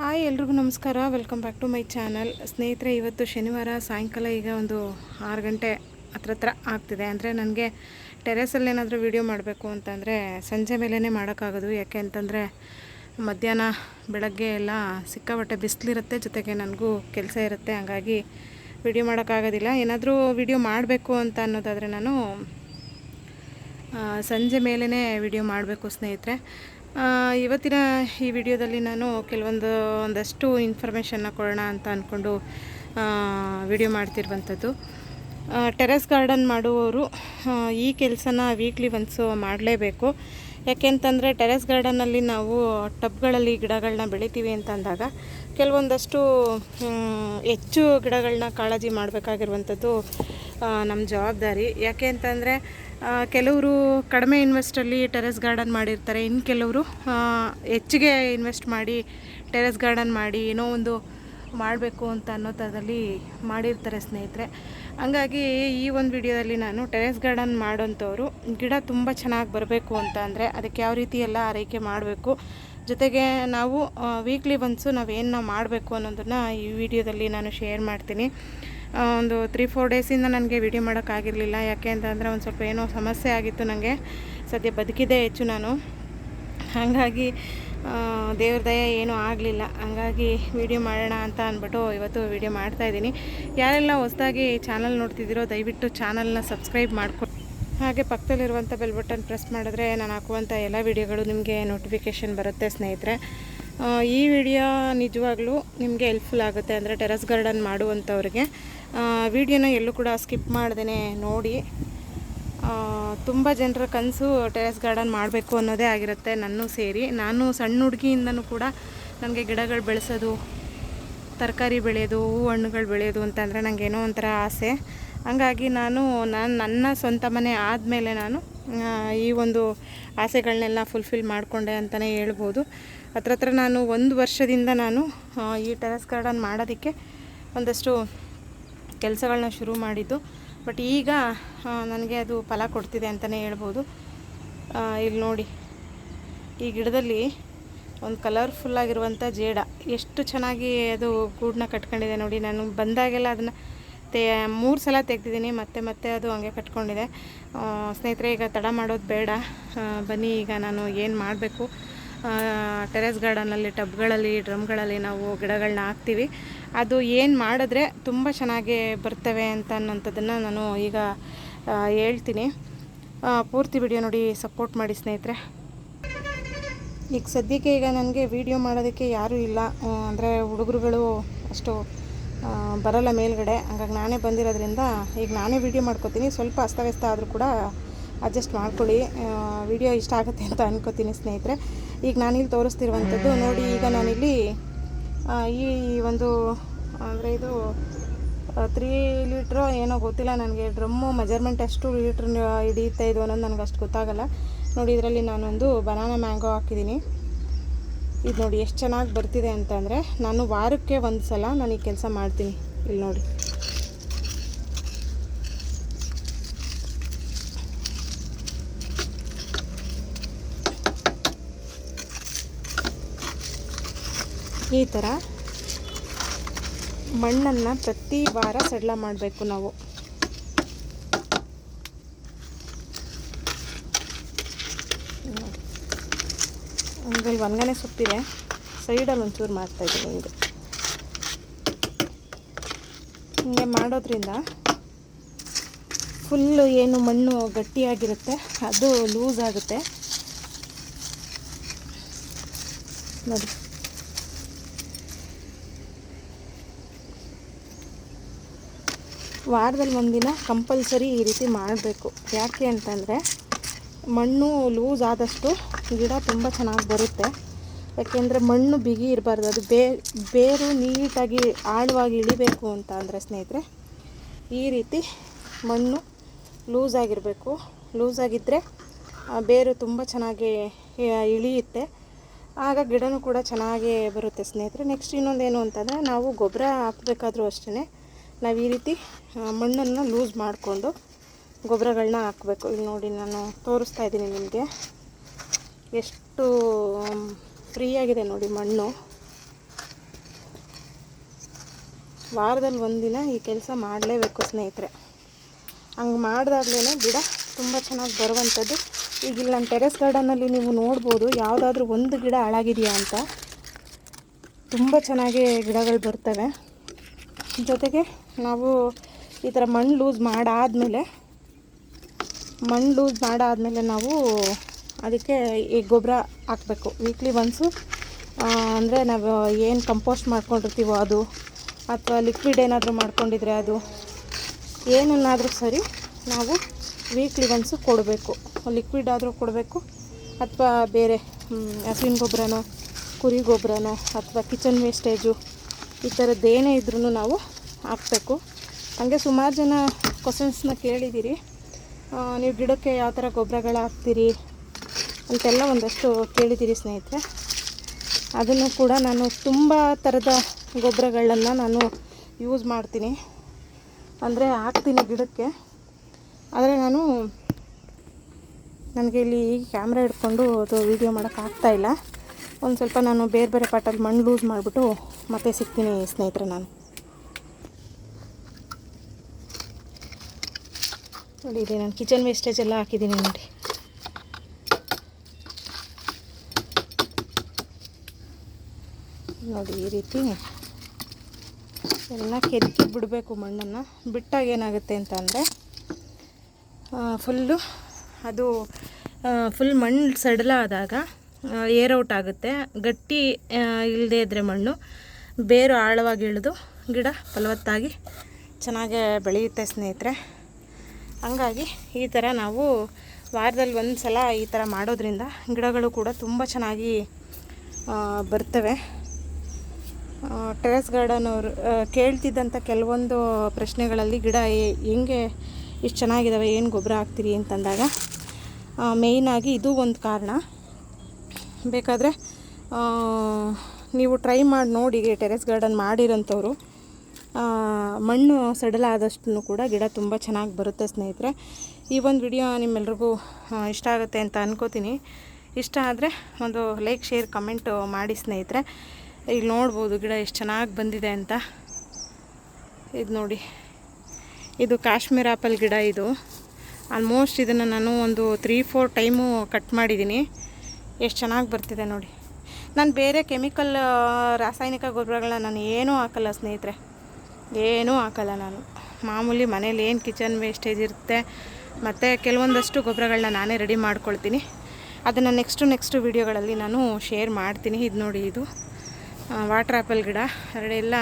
Hi ಎಲ್ರಿಗೂ ನಮಸ್ಕಾರ. Welcome back to my channel ಸ್ನೇಹಿತರೆ, ಇವತ್ತು ಶನಿವಾರ, ಸಾಯಂಕಾಲ ಈಗ ಒಂದು ಆರು ಗಂಟೆ ಹತ್ರ ಹತ್ರ ಆಗ್ತಿದೆ. ಅಂದರೆ ನನಗೆ ಟೆರೆಸಲ್ಲಿ ಏನಾದರೂ ವೀಡಿಯೋ ಮಾಡಬೇಕು ಅಂತಂದರೆ ಸಂಜೆ ಮೇಲೇ ಮಾಡೋಕ್ಕಾಗೋದು. ಯಾಕೆ ಅಂತಂದರೆ ಮಧ್ಯಾಹ್ನ, ಬೆಳಗ್ಗೆ ಎಲ್ಲ ಸಿಕ್ಕಾಪಟ್ಟೆ ಬಿಸಿಲಿರುತ್ತೆ, ಜೊತೆಗೆ ನನಗೂ ಕೆಲಸ ಇರುತ್ತೆ. ಹಾಗಾಗಿ ವಿಡಿಯೋ ಮಾಡೋಕ್ಕಾಗೋದಿಲ್ಲ. ಏನಾದರೂ ವಿಡಿಯೋ ಮಾಡಬೇಕು ಅಂತ ಅನ್ನೋದಾದರೆ ನಾನು ಸಂಜೆ ಮೇಲೇ ವಿಡಿಯೋ ಮಾಡಬೇಕು ಸ್ನೇಹಿತರೆ. ಇವತ್ತಿನ ಈ ವಿಡಿಯೋದಲ್ಲಿ ನಾನು ಕೆಲವೊಂದು, ಒಂದಷ್ಟು ಇನ್ಫಾರ್ಮೇಷನ್ನ ಕೊಡೋಣ ಅಂತ ಅಂದ್ಕೊಂಡು ವಿಡಿಯೋ ಮಾಡ್ತಿರುವಂಥದ್ದು. ಟೆರೆಸ್ ಗಾರ್ಡನ್ ಮಾಡುವವರು ಈ ಕೆಲಸನ ವೀಕ್ಲಿ ಒನ್ಸು ಮಾಡಲೇಬೇಕು. ಯಾಕೆಂತಂದರೆ ಟೆರೆಸ್ ಗಾರ್ಡನಲ್ಲಿ ನಾವು ಟಬ್ಗಳಲ್ಲಿ ಗಿಡಗಳನ್ನ ಬೆಳಿತೀವಿ ಅಂತ ಅಂದಾಗ ಕೆಲವೊಂದಷ್ಟು ಹೆಚ್ಚು ಗಿಡಗಳನ್ನ ಕಾಳಜಿ ಮಾಡಬೇಕಾಗಿರುವಂಥದ್ದು ನಮ್ಮ ಜವಾಬ್ದಾರಿ. ಯಾಕೆ ಅಂತಂದರೆ ಕೆಲವರು ಕಡಿಮೆ ಇನ್ವೆಸ್ಟಲ್ಲಿ ಟೆರೆಸ್ ಗಾರ್ಡನ್ ಮಾಡಿರ್ತಾರೆ. ಇನ್ನು ಕೆಲವರು ಹೆಚ್ಚಿಗೆ ಇನ್ವೆಸ್ಟ್ ಮಾಡಿ ಟೆರೆಸ್ ಗಾರ್ಡನ್ ಮಾಡಿ ಏನೋ ಒಂದು ಮಾಡಬೇಕು ಅಂತ ಅನ್ನೋ ಥರದಲ್ಲಿ ಮಾಡಿರ್ತಾರೆ ಸ್ನೇಹಿತರೆ. ಹಂಗಾಗಿ ಈ ಒಂದು ವಿಡಿಯೋದಲ್ಲಿ ನಾನು ಟೆರೆಸ್ ಗಾರ್ಡನ್ ಮಾಡೋಂಥವ್ರು, ಗಿಡ ತುಂಬ ಚೆನ್ನಾಗಿ ಬರಬೇಕು ಅಂತ ಅಂದರೆ ಅದಕ್ಕೆ ಯಾವ ರೀತಿ ಎಲ್ಲ ಆರೈಕೆ ಮಾಡಬೇಕು. ಜೊತೆಗೆ ನಾವು ವೀಕ್ಲಿ ಒನ್ಸು ನಾವೇನು ನಾವು ಮಾಡಬೇಕು ಅನ್ನೋದನ್ನು ಈ ವಿಡಿಯೋದಲ್ಲಿ ನಾನು ಶೇರ್ ಮಾಡ್ತೀನಿ. ಒಂದು ತ್ರೀ ಫೋರ್ ಡೇಸಿಂದ ನನಗೆ ವಿಡಿಯೋ ಮಾಡೋಕ್ಕಾಗಿರಲಿಲ್ಲ ಯಾಕೆ ಅಂತಂದರೆ ಒಂದು ಸ್ವಲ್ಪ ಏನೋ ಸಮಸ್ಯೆ ಆಗಿತ್ತು ನನಗೆ ಸದ್ಯ ಬದುಕಿದೆ ಹೆಚ್ಚು ನಾನು. ಹಾಗಾಗಿ ದೇವ್ರ ದಯ ಏನೂ ಆಗಲಿಲ್ಲ. ಹಂಗಾಗಿ ವಿಡಿಯೋ ಮಾಡೋಣ ಅಂತ ಅಂದ್ಬಿಟ್ಟು ಇವತ್ತು ವಿಡಿಯೋ ಮಾಡ್ತಾಯಿದ್ದೀನಿ ಯಾರೆಲ್ಲ ಹೊಸದಾಗಿ ಚಾನಲ್ ನೋಡ್ತಿದ್ದೀರೋ, ದಯವಿಟ್ಟು ಚಾನಲ್ನ ಸಬ್ಸ್ಕ್ರೈಬ್ ಮಾಡ್ಕೊ ಹಾಗೆ ಪಕ್ಕದಲ್ಲಿರುವಂಥ ಬೆಲ್ ಬಟನ್ ಪ್ರೆಸ್ ಮಾಡಿದ್ರೆ ನಾನು ಹಾಕುವಂಥ ಎಲ್ಲ ವಿಡಿಯೋಗಳು ನಿಮಗೆ ನೋಟಿಫಿಕೇಷನ್ ಬರುತ್ತೆ ಸ್ನೇಹಿತರೆ. ಈ ವಿಡಿಯೋ ನಿಜವಾಗ್ಲೂ ನಿಮಗೆ ಹೆಲ್ಪ್ಫುಲ್ ಆಗುತ್ತೆ. ಅಂದರೆ ಟೆರಸ್ ಗಾರ್ಡನ್ ಮಾಡುವಂಥವ್ರಿಗೆ ವಿಡಿಯೋನ ಎಲ್ಲೂ ಕೂಡ ಸ್ಕಿಪ್ ಮಾಡ್ದೇ ನೋಡಿ. ತುಂಬ ಜನರ ಕನಸು ಟೆರೆಸ್ ಗಾರ್ಡನ್ ಮಾಡಬೇಕು ಅನ್ನೋದೇ ಆಗಿರುತ್ತೆ ನಾನು ಸೇರಿ. ನಾನು ಸಣ್ಣ ಹುಡುಗಿಯಿಂದನೂ ಕೂಡ ನನಗೆ ಗಿಡಗಳು ಬೆಳೆಸೋದು, ತರಕಾರಿ ಬೆಳೆಯೋದು, ಹೂ ಹಣ್ಣುಗಳು ಬೆಳೆಯೋದು ಅಂತಂದರೆ ನನಗೆ ಏನೋ ಒಂಥರ ಆಸೆ. ಹಂಗಾಗಿ ನಾನು ನಾನು ನನ್ನ ಸ್ವಂತ ಮನೆ ಆದಮೇಲೆ ನಾನು ಈ ಒಂದು ಆಸೆಗಳನ್ನೆಲ್ಲ ಫುಲ್ಫಿಲ್ ಮಾಡಿಕೊಂಡೆ ಅಂತಲೇ ಹೇಳ್ಬೋದು. ಹತ್ರ ಹತ್ರ ನಾನು ಒಂದು ವರ್ಷದಿಂದ ನಾನು ಈ ಟೆರೆಸ್ ಗಾರ್ಡನ್ ಮಾಡೋದಕ್ಕೆ ಒಂದಷ್ಟು ಕೆಲಸಗಳನ್ನ ಶುರು ಮಾಡಿದ್ದು. ಬಟ್ ಈಗ ನನಗೆ ಅದು ಫಲ ಕೊಡ್ತಿದೆ ಅಂತಲೇ ಹೇಳ್ಬೋದು. ಇಲ್ಲಿ ನೋಡಿ. ಈ ಗಿಡದಲ್ಲಿ ಒಂದು ಕಲರ್ಫುಲ್ಲಾಗಿರುವಂಥ ಜೇಡ. ಎಷ್ಟು ಚೆನ್ನಾಗಿ ಅದು ಗೂಡನ್ನ ಕಟ್ಕೊಂಡಿದೆ ನೋಡಿ. ನಾನು ಬಂದಾಗೆಲ್ಲ ಅದನ್ನು ತೇ, ಮೂರು ಸಲ ತೆಗ್ದಿದ್ದೀನಿ. ಮತ್ತೆ ಮತ್ತೆ ಅದು ಹಂಗೆ ಕಟ್ಕೊಂಡಿದೆ. ಸ್ನೇಹಿತರೆ, ಈಗ ತಡ ಮಾಡೋದು ಬೇಡ. ಬನ್ನಿ, ಈಗ ನಾನು ಏನು ಮಾಡಬೇಕು? ಟೆರೆಸ್ ಗಾರ್ಡನಲ್ಲಿ ಟಬ್ಗಳಲ್ಲಿ ಡ್ರಮ್ಗಳಲ್ಲಿ ನಾವು ಗಿಡಗಳನ್ನ ಹಾಕ್ತೀವಿ. ಅದು ಏನು ಮಾಡಿದ್ರೆ ತುಂಬ ಚೆನ್ನಾಗಿ ಬರ್ತವೆ ಅಂತ ಅನ್ನೋಂಥದ್ದನ್ನು ನಾನು ಈಗ ಹೇಳ್ತೀನಿ. ಪೂರ್ತಿ ವಿಡಿಯೋ ನೋಡಿ ಸಪೋರ್ಟ್ ಮಾಡಿ ಸ್ನೇಹಿತರೆ. ಈಗ ಸದ್ಯಕ್ಕೆ ಈಗ ನನಗೆ ವಿಡಿಯೋ ಮಾಡೋದಕ್ಕೆ ಯಾರೂ ಇಲ್ಲ. ಅಂದರೆ ಹುಡುಗರುಗಳು ಅಷ್ಟು ಬರಲ್ಲ ಮೇಲ್ಗಡೆ. ಹಂಗಾಗಿ ನಾನೇ ಬಂದಿರೋದ್ರಿಂದ ಈಗ ನಾನೇ ವಿಡಿಯೋ ಮಾಡ್ಕೋತೀನಿ. ಸ್ವಲ್ಪ ಅಸ್ತವ್ಯಸ್ತ ಆದರೂ ಕೂಡ ಅಡ್ಜಸ್ಟ್ ಮಾಡ್ಕೊಳ್ಳಿ. ವಿಡಿಯೋ ಇಷ್ಟ ಆಗುತ್ತೆ ಅಂತ ಅನ್ಕೋತೀನಿ ಸ್ನೇಹಿತರೆ. ಈಗ ನಾನಿಲ್ಲಿ ತೋರಿಸ್ತಿರುವಂಥದ್ದು ನೋಡಿ, ಈಗ ನಾನಿಲ್ಲಿ ಈ ಒಂದು ಅಂದರೆ ಇದು ತ್ರೀ ಲೀಟ್ರು ಏನೋ ಗೊತ್ತಿಲ್ಲ ನನಗೆ. ಡ್ರಮ್ಮು ಮೆಜರ್ಮೆಂಟ್ ಎಷ್ಟು ಲೀಟ್ರ್ ಹಿಡಿಯುತ್ತೆ ಇದು ಅನ್ನೋದು ನನಗೆ ಅಷ್ಟು ಗೊತ್ತಾಗಲ್ಲ. ನೋಡಿ, ಇದರಲ್ಲಿ ನಾನೊಂದು ಬನಾನಾ ಮ್ಯಾಂಗೋ ಹಾಕಿದ್ದೀನಿ. ಇದು ನೋಡಿ, ಎಷ್ಟು ಚೆನ್ನಾಗಿ ಬರ್ತಿದೆ ಅಂತಂದರೆ, ನಾನು ವಾರಕ್ಕೆ ಒಂದು ಸಲ ನಾನು ಈ ಕೆಲಸ ಮಾಡ್ತೀನಿ. ಇಲ್ಲಿ ನೋಡಿ. ಈ ಥರ ಮಣ್ಣನ್ನು ಪ್ರತಿ ವಾರ ಸಡ್ಲ ಮಾಡಬೇಕು ನಾವು. ಹಂಗಲ್ಲಿ ಒಣಗನೆ ಸುತ್ತಿದೆ ಸೈಡಲ್ಲಿ ಒಂಚೂರು ಮಾಡ್ತಾಯಿದ್ದೀನಿ ಹಿಂಗೆ ಹಿಂಗೆ ಮಾಡೋದ್ರಿಂದ ಫುಲ್ಲು ಏನು ಮಣ್ಣು ಗಟ್ಟಿಯಾಗಿರುತ್ತೆ, ಅದು ಲೂಸ್ ಆಗುತ್ತೆ. ನೋಡಿ. ವಾರದಲ್ಲಿ ಒಂದಿನ ಕಂಪಲ್ಸರಿ ಈ ರೀತಿ ಮಾಡಬೇಕು. ಯಾಕೆ ಅಂತಂದರೆ, ಮಣ್ಣು ಲೂಸ್ ಆದಷ್ಟು ಗಿಡ ತುಂಬ ಚೆನ್ನಾಗಿ ಬರುತ್ತೆ. ಯಾಕೆಂದರೆ ಮಣ್ಣು ಬಿಗಿ ಇರಬಾರ್ದು. ಅದು ಬೇ, ಬೇರು ನೀಟಾಗಿ ಆಳವಾಗಿ ಇಳಿಬೇಕು ಅಂತ ಅಂದರೆ ಸ್ನೇಹಿತರೆ, ಈ ರೀತಿ ಮಣ್ಣು ಲೂಸ್ ಆಗಿರಬೇಕು. ಲೂಸ್ ಆಗಿದ್ದರೆ ಬೇರು ತುಂಬ ಚೆನ್ನಾಗಿ ಇಳಿಯುತ್ತೆ. ಆಗ ಗಿಡನೂ ಕೂಡ ಚೆನ್ನಾಗೇ ಬರುತ್ತೆ ಸ್ನೇಹಿತರೆ. ನೆಕ್ಸ್ಟ್ ಇನ್ನೊಂದೇನು ಅಂತಂದರೆ, ನಾವು ಗೊಬ್ಬರ ಹಾಕಬೇಕಾದ್ರೂ ಅಷ್ಟೇ ನಾವು ಈ ರೀತಿ ಮಣ್ಣನ್ನು ಲೂಸ್ ಮಾಡಿಕೊಂಡು ಗೊಬ್ಬರಗಳನ್ನ ಹಾಕಬೇಕು. ಇಲ್ಲಿ ನೋಡಿ ನಾನು ತೋರಿಸ್ತಾ ಇದ್ದೀನಿ ನಿಮಗೆ. ಎಷ್ಟು ಫ್ರೀಯಾಗಿದೆ ನೋಡಿ ಮಣ್ಣು. ವಾರದಲ್ಲಿ ಒಂದಿನ ಈ ಕೆಲಸ ಮಾಡಲೇಬೇಕು ಸ್ನೇಹಿತರೆ. ಹಂಗೆ ಮಾಡಿದಾಗ್ಲೇ ಗಿಡ ತುಂಬ ಚೆನ್ನಾಗಿ ಬರುವಂಥದ್ದು. ಈಗ ಇಲ್ಲಿ ನಮ್ಮ ಟೆರೆಸ್ ಗಾರ್ಡನಲ್ಲಿ ನೀವು ನೋಡ್ಬೋದು, ಯಾವುದಾದ್ರೂ ಒಂದು ಗಿಡ ಹಾಳಾಗಿದೆಯಾ ಅಂತ. ತುಂಬ ಚೆನ್ನಾಗಿ ಗಿಡಗಳು ಬರ್ತವೆ. ಜೊತೆಗೆ ನಾವು ಈ ಥರ ಮಣ್ಣು ಲೂಸ್ ಮಾಡಾದಮೇಲೆ, ಮಣ್ಣು ಲೂಸ್ ಮಾಡಾದಮೇಲೆ ನಾವು ಅದಕ್ಕೆ ಈ ಗೊಬ್ಬರ ಹಾಕಬೇಕು. ವೀಕ್ಲಿ ಒನ್ಸು ಅಂದರೆ ನಾವು ಏನು ಕಂಪೋಸ್ಟ್ ಮಾಡ್ಕೊಂಡಿರ್ತೀವೋ ಅದು, ಅಥವಾ ಲಿಕ್ವಿಡ್ ಏನಾದರೂ ಮಾಡ್ಕೊಂಡಿದ್ರೆ ಅದು, ಏನನ್ನಾದರೂ ಸರಿ ನಾವು ವೀಕ್ಲಿ ಒನ್ಸು ಕೊಡಬೇಕು. ಲಿಕ್ವಿಡ್ ಆದರೂ ಕೊಡಬೇಕು, ಅಥವಾ ಬೇರೆ ಹಸುವಿನ ಗೊಬ್ಬರನೋ, ಕುರಿ ಗೊಬ್ಬರನೋ, ಅಥವಾ ಕಿಚನ್ ವೇಸ್ಟೇಜು ಈ ಥರದ್ದು ಏನೇ ಇದ್ರೂ ನಾವು ಹಾಕಬೇಕು. ಹಾಗೆ ಸುಮಾರು ಜನ ಕ್ವಶನ್ಸ್ನ ಕೇಳಿದ್ದೀರಿ ನೀವು ಗಿಡಕ್ಕೆ ಯಾವ ಥರ ಗೊಬ್ಬರಗಳು ಹಾಕ್ತೀರಿ ಅಂತೆಲ್ಲ ಒಂದಷ್ಟು ಕೇಳಿದ್ದೀರಿ ಸ್ನೇಹಿತರೆ. ಅದನ್ನು ಕೂಡ ನಾನು ತುಂಬ ಥರದ ಗೊಬ್ಬರಗಳನ್ನು ನಾನು ಯೂಸ್ ಮಾಡ್ತೀನಿ. ಅಂದರೆ ಹಾಕ್ತೀನಿ ಗಿಡಕ್ಕೆ. ಆದರೆ ನಾನು ನನಗೆ ಇಲ್ಲಿ ಕ್ಯಾಮ್ರಾ ಹಿಡ್ಕೊಂಡು ಅದು ವೀಡಿಯೋ ಮಾಡೋಕ್ಕಾಗ್ತಾ ಇಲ್ಲ. ಒಂದು ಸ್ವಲ್ಪ ನಾನು ಬೇರೆ ಬೇರೆ ಪಾಟಲ್ಲಿ ಮಣ್ಣು ಲೂಸ್ ಮಾಡಿಬಿಟ್ಟು ಮತ್ತೆ ಸಿಗ್ತೀನಿ ಸ್ನೇಹಿತರೆ ನಾನು. ನೋಡಿ ಇದೆ ನಾನು ಕಿಚನ್ ವೇಸ್ಟೇಜ್ ಎಲ್ಲ ಹಾಕಿದ್ದೀನಿ ನೋಡಿ ನೋಡಿ, ಈ ರೀತಿ ಎಲ್ಲ ಕೆದಕಿ ಬಿಡಬೇಕು ಮಣ್ಣನ್ನು. ಬಿಟ್ಟಾಗ ಏನಾಗುತ್ತೆ ಅಂತ ಅಂದರೆ ಫುಲ್ಲು ಅದು ಫುಲ್ ಮಣ್ಣು ಸಡಲಾದಾಗ ಆದಾಗ ಔಟ್ ಆಗುತ್ತೆ. ಗಟ್ಟಿ ಇಲ್ಲದೇ ಇದ್ದರೆ ಮಣ್ಣು ಬೇರು ಆಳವಾಗಿ ಇಳಿದು ಗಿಡ ಫಲವತ್ತಾಗಿ ಚೆನ್ನಾಗೇ ಬೆಳೆಯುತ್ತೆ ಸ್ನೇಹಿತರೆ. ಹಂಗಾಗಿ ಈ ಥರ ನಾವು ವಾರದಲ್ಲಿ ಒಂದು ಸಲ ಈ ಥರ ಮಾಡೋದ್ರಿಂದ ಗಿಡಗಳು ಕೂಡ ತುಂಬ ಚೆನ್ನಾಗಿ ಬರ್ತವೆ. ಟೆರೆಸ್ ಗಾರ್ಡನ್ ಅವರು ಕೇಳ್ತಿದ್ದಂಥ ಕೆಲವೊಂದು ಪ್ರಶ್ನೆಗಳಲ್ಲಿ ಗಿಡ ಹೆಂಗೆ ಇಷ್ಟು ಚೆನ್ನಾಗಿದ್ದಾವೆ ಏನು ಗೊಬ್ಬರ ಹಾಕ್ತೀರಿ ಅಂತಂದಾಗ ಮೇಯ್ನಾಗಿ ಇದು ಒಂದು ಕಾರಣ. ಬೇಕಾದರೆ ನೀವು ಟ್ರೈ ಮಾಡಿ ನೋಡಿ ಟೆರೆಸ್ ಗಾರ್ಡನ್ ಮಾಡಿರೋಂಥವ್ರು. ಮಣ್ಣು ಸಡಲ ಆದಷ್ಟು ಕೂಡ ಗಿಡ ತುಂಬ ಚೆನ್ನಾಗಿ ಬರುತ್ತೆ ಸ್ನೇಹಿತರೆ. ಈ ಒಂದು ವಿಡಿಯೋ ನಿಮ್ಮೆಲ್ರಿಗೂ ಇಷ್ಟ ಆಗುತ್ತೆ ಅಂತ ಅನ್ಕೋತೀನಿ. ಇಷ್ಟ ಆದರೆ ಒಂದು ಲೈಕ್ ಶೇರ್ ಕಮೆಂಟು ಮಾಡಿ ಸ್ನೇಹಿತರೆ. ಇಲ್ಲಿ ನೋಡ್ಬೋದು ಗಿಡ ಎಷ್ಟು ಚೆನ್ನಾಗಿ ಬಂದಿದೆ ಅಂತ. ಇದು ನೋಡಿ. ಇದು ಕಾಶ್ಮೀರ್ ಆಪಲ್ ಗಿಡ ಇದು. ಆಲ್ಮೋಸ್ಟ್ ಇದನ್ನು ನಾನು ಒಂದು ತ್ರೀ ಫೋರ್ ಟೈಮು ಕಟ್ ಮಾಡಿದ್ದೀನಿ. ಎಷ್ಟು ಚೆನ್ನಾಗಿ ಬರ್ತಿದೆ ನೋಡಿ. ನಾನು ಬೇರೆ ಕೆಮಿಕಲ್ ರಾಸಾಯನಿಕ ಗೊಬ್ಬರಗಳನ್ನ ನಾನು ಏನೂ ಹಾಕಲ್ಲ ಸ್ನೇಹಿತರೆ. ಏನೂ ಹಾಕಲ್ಲ ನಾನು. ಮಾಮೂಲಿ ಮನೇಲಿ ಏನು ಕಿಚನ್ ವೇಸ್ಟೇಜ್ ಇರುತ್ತೆ, ಮತ್ತು ಕೆಲವೊಂದಷ್ಟು ಗೊಬ್ಬರಗಳನ್ನ ನಾನೇ ರೆಡಿ ಮಾಡ್ಕೊಳ್ತೀನಿ. ಅದನ್ನು ನೆಕ್ಸ್ಟು ನೆಕ್ಸ್ಟು ವೀಡಿಯೋಗಳಲ್ಲಿ ನಾನು ಶೇರ್ ಮಾಡ್ತೀನಿ. ಇದು ನೋಡಿ ಇದು. ವಾಟರ್ ಆ್ಯಪಲ್ ಗಿಡ ಎರಡೆಲ್ಲ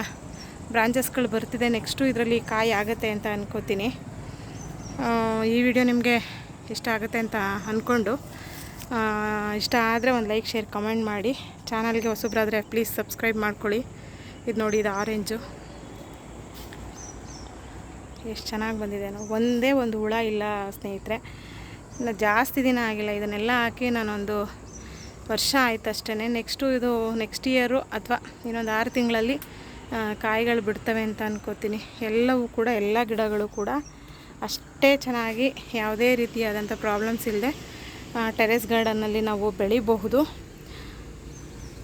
ಬ್ರಾಂಚಸ್ಗಳು ಬರ್ತಿದೆ. ನೆಕ್ಸ್ಟು ಇದರಲ್ಲಿ ಕಾಯಿ ಆಗುತ್ತೆ ಅಂತ ಅಂದ್ಕೋತೀನಿ ಈ ವಿಡಿಯೋ ನಿಮಗೆ ಇಷ್ಟ ಆಗುತ್ತೆ ಅಂತ ಅಂದ್ಕೊಂಡು ಇಷ್ಟ ಆದರೆ ಒಂದು ಲೈಕ್ ಶೇರ್ ಕಮೆಂಟ್ ಮಾಡಿ. ಚಾನಲ್ಗೆ ಹೊಸಬ್ರಾದರೆ ಪ್ಲೀಸ್ ಸಬ್ಸ್ಕ್ರೈಬ್ ಮಾಡ್ಕೊಳ್ಳಿ. ಇದು ನೋಡಿ ಇದು ಆರೆಂಜು ಎಷ್ಟು ಚೆನ್ನಾಗಿ ಬಂದಿದೆ ಒಂದೇ ಒಂದು ಹುಳ ಇಲ್ಲ ಸ್ನೇಹಿತರೆ. ಇನ್ನು ಜಾಸ್ತಿ ದಿನ ಆಗಿಲ್ಲ. ಇದನ್ನೆಲ್ಲ ಹಾಕಿ ನಾನೊಂದು ವರ್ಷ ಆಯ್ತು ಅಷ್ಟೇ ನೆಕ್ಸ್ಟು ಇದು ನೆಕ್ಸ್ಟ್ ಇಯರು ಅಥವಾ ಇನ್ನೊಂದು ಆರು ತಿಂಗಳಲ್ಲಿ ಕಾಯಿಗಳು ಬಿಡ್ತವೆ ಅಂತ ಅಂದ್ಕೋತೀನಿ ಎಲ್ಲವೂ ಕೂಡ, ಎಲ್ಲ ಗಿಡಗಳು ಕೂಡ ಅಷ್ಟೇ ಚೆನ್ನಾಗಿ ಯಾವುದೇ ರೀತಿಯಾದಂಥ ಪ್ರಾಬ್ಲಮ್ಸ್ ಇಲ್ಲದೆ ಟೆರೆಸ್ ಗಾರ್ಡನ್ನಲ್ಲಿ ನಾವು ಬೆಳಿಬಹುದು.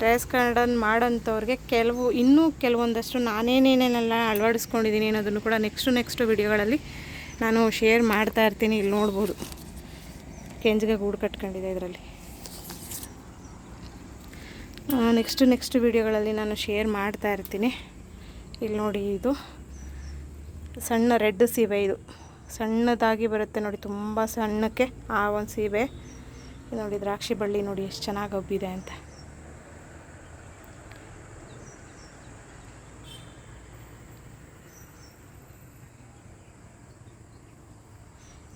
ಟೆರೆಸ್ ಗಾರ್ಡನ್ ಮಾಡೋಂಥವ್ರಿಗೆ ಕೆಲವು, ಇನ್ನೂ ಕೆಲವೊಂದಷ್ಟು ನಾನೇನೇನೇನೆಲ್ಲ ಅಳವಡಿಸ್ಕೊಂಡಿದ್ದೀನಿ ಅನ್ನೋದನ್ನು ಕೂಡ ನೆಕ್ಸ್ಟು ನೆಕ್ಸ್ಟು ವಿಡಿಯೋಗಳಲ್ಲಿ ನಾನು ಶೇರ್ ಮಾಡ್ತಾ ಇರ್ತೀನಿ, ಇಲ್ಲಿ ನೋಡ್ಬೋದು. ಕೆಂಜಿಗೆ ಗೂಡು ಕಟ್ಕೊಂಡಿದೆ ಇದರಲ್ಲಿ. ನೆಕ್ಸ್ಟು ನೆಕ್ಸ್ಟ್ ವಿಡಿಯೋಗಳಲ್ಲಿ ನಾನು ಶೇರ್ ಮಾಡ್ತಾ ಇರ್ತೀನಿ. ಇಲ್ಲಿ ನೋಡಿ ಇದು. ಸಣ್ಣ ರೆಡ್ ಸೀಬೆ ಇದು. ಸಣ್ಣದಾಗಿ ಬರುತ್ತೆ ನೋಡಿ, ತುಂಬ ಸಣ್ಣಕ್ಕೆ ಆ ಒಂದು ಸೀಬೆ. ನೋಡಿ ದ್ರಾಕ್ಷಿ ಬಳ್ಳಿ ನೋಡಿ, ಎಷ್ಟು ಚೆನ್ನಾಗಿ ಹಬ್ಬಿದೆ ಅಂತ.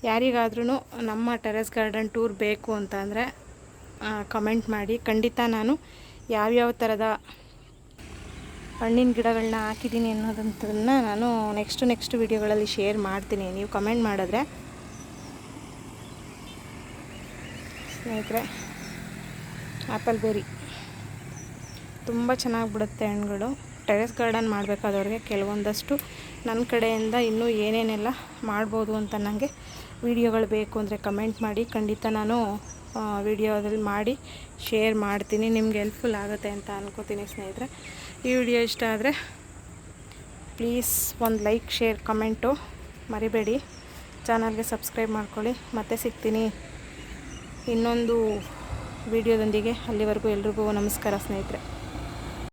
ಯಾರಿಗಾದ್ರೂ ನಮ್ಮ ಟೆರೆಸ್ ಗಾರ್ಡನ್ ಟೂರ್ ಬೇಕು ಅಂತ ಅಂದರೆ ಕಮೆಂಟ್ ಮಾಡಿ. ಖಂಡಿತ ನಾನು ಯಾವ್ಯಾವ ಥರದ ಹಣ್ಣಿನ ಗಿಡಗಳನ್ನ ಹಾಕಿದ್ದೀನಿ ಅನ್ನೋದಂಥದನ್ನು ನಾನು ನೆಕ್ಸ್ಟ್ ನೆಕ್ಸ್ಟ್ ವಿಡಿಯೋಗಳಲ್ಲಿ ಶೇರ್ ಮಾಡ್ತೀನಿ. ನೀವು ಕಮೆಂಟ್ ಮಾಡಿದ್ರೆ ಸ್ನೇಹಿತರೆ ಆ್ಯಪಲ್ ಬೇರಿ ತುಂಬ ಚೆನ್ನಾಗಿ ಬಿಡುತ್ತೆ ಹಣ್ಣುಗಳು. ಟೆರೆಸ್ ಗಾರ್ಡನ್ ಮಾಡಬೇಕಾದವ್ರಿಗೆ ಕೆಲವೊಂದಷ್ಟು ನನ್ನ ಕಡೆಯಿಂದ ಇನ್ನೂ ಏನೇನೆಲ್ಲ ಮಾಡ್ಬೋದು ಅಂತ ನನಗೆ ವಿಡಿಯೋಗಳು ಬೇಕು ಅಂದರೆ ಕಮೆಂಟ್ ಮಾಡಿ. ಖಂಡಿತ ನಾನು ವಿಡಿಯೋದಲ್ಲಿ ಮಾಡಿ, ಶೇರ್ ಮಾಡ್ತೀನಿ. ನಿಮ್ಗೆ ಹೆಲ್ಪ್ಫುಲ್ ಆಗುತ್ತೆ ಅಂತ ಅನ್ಕೋತೀನಿ ಸ್ನೇಹಿತರೆ. ಈ ವಿಡಿಯೋ ಇಷ್ಟ ಆದರೆ ಪ್ಲೀಸ್ ಒಂದು ಲೈಕ್ ಶೇರ್ ಕಮೆಂಟು ಮರಿಬೇಡಿ. ಚಾನಲ್ಗೆ ಸಬ್ಸ್ಕ್ರೈಬ್ ಮಾಡ್ಕೊಳ್ಳಿ. ಮತ್ತೆ ಸಿಗ್ತೀನಿ ಇನ್ನೊಂದು ವಿಡಿಯೋದೊಂದಿಗೆ. ಅಲ್ಲಿವರೆಗೂ ಎಲ್ರಿಗೂ ನಮಸ್ಕಾರ ಸ್ನೇಹಿತರೆ.